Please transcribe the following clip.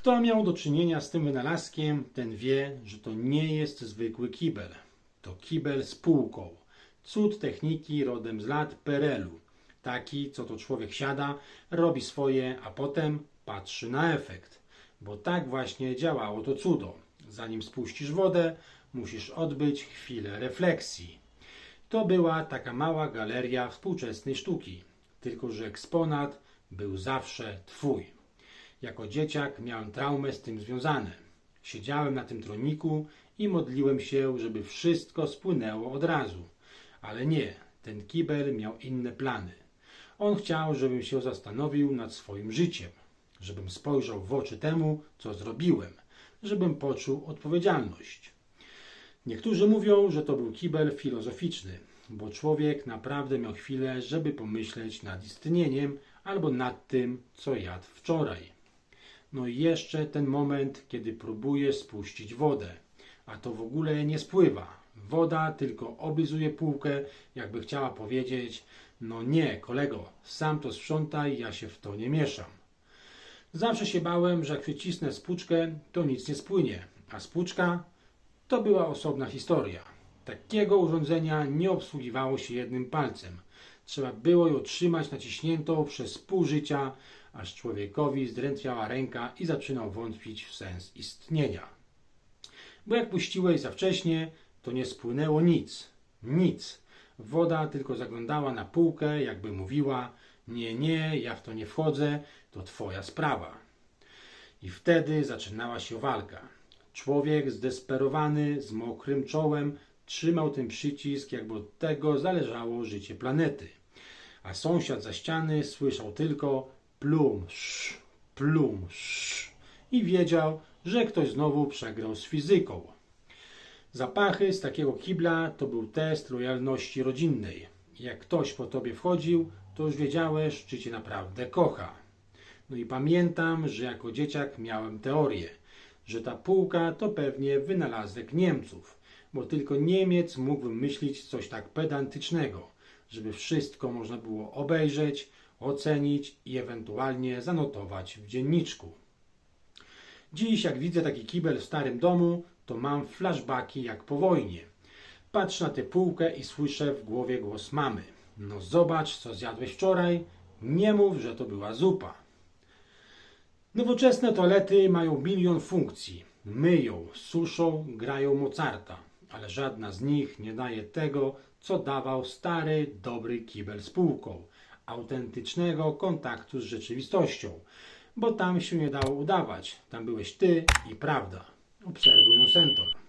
Kto miał do czynienia z tym wynalazkiem, ten wie, że to nie jest zwykły kibel. To kibel z półką. Cud techniki rodem z lat PRL-u. Taki, co to człowiek siada, robi swoje, a potem patrzy na efekt. Bo tak właśnie działało to cudo. Zanim spuścisz wodę, musisz odbyć chwilę refleksji. To była taka mała galeria współczesnej sztuki, tylko że eksponat był zawsze twój. Jako dzieciak miałem traumę z tym związane. Siedziałem na tym troniku i modliłem się, żeby wszystko spłynęło od razu. Ale nie, ten kibel miał inne plany. On chciał, żebym się zastanowił nad swoim życiem, żebym spojrzał w oczy temu, co zrobiłem, żebym poczuł odpowiedzialność. Niektórzy mówią, że to był kibel filozoficzny, bo człowiek naprawdę miał chwilę, żeby pomyśleć nad istnieniem albo nad tym, co jadł wczoraj. No i jeszcze ten moment, kiedy próbuje spuścić wodę, a to w ogóle nie spływa. Woda tylko oblizuje półkę, jakby chciała powiedzieć: No nie, kolego, sam to sprzątaj, ja się w to nie mieszam. Zawsze się bałem, że jak przycisnę spłuczkę, to nic nie spłynie, a spłuczka to była osobna historia. Takiego urządzenia nie obsługiwało się jednym palcem. Trzeba było ją trzymać naciśniętą przez pół życia, aż człowiekowi zdrętwiała ręka i zaczynał wątpić w sens istnienia. Bo jak puściłeś za wcześnie, to nie spłynęło nic. Nic. Woda tylko zaglądała na półkę, jakby mówiła: Nie, nie, ja w to nie wchodzę, to twoja sprawa. I wtedy zaczynała się walka. Człowiek zdesperowany, z mokrym czołem, trzymał ten przycisk, jakby od tego zależało życie planety. A sąsiad za ściany słyszał tylko plum, sz, plum, sz i wiedział, że ktoś znowu przegrał z fizyką. Zapachy z takiego kibla to był test lojalności rodzinnej. Jak ktoś po tobie wchodził, to już wiedziałeś, czy cię naprawdę kocha. No i pamiętam, że jako dzieciak miałem teorię, że ta półka to pewnie wynalazek Niemców, bo tylko Niemiec mógł wymyślić coś tak pedantycznego, żeby wszystko można było obejrzeć, ocenić i ewentualnie zanotować w dzienniczku. Dziś, jak widzę taki kibel w starym domu, to mam flashbacki jak po wojnie. Patrzę na tę półkę i słyszę w głowie głos mamy. No zobacz, co zjadłeś wczoraj. Nie mów, że to była zupa. Nowoczesne toalety mają milion funkcji. Myją, suszą, grają Mozarta, ale żadna z nich nie daje tego, co dawał stary, dobry kibel z półką. Autentycznego kontaktu z rzeczywistością. Bo tam się nie dało udawać. Tam byłeś ty i prawda. Obserwuj Sentor.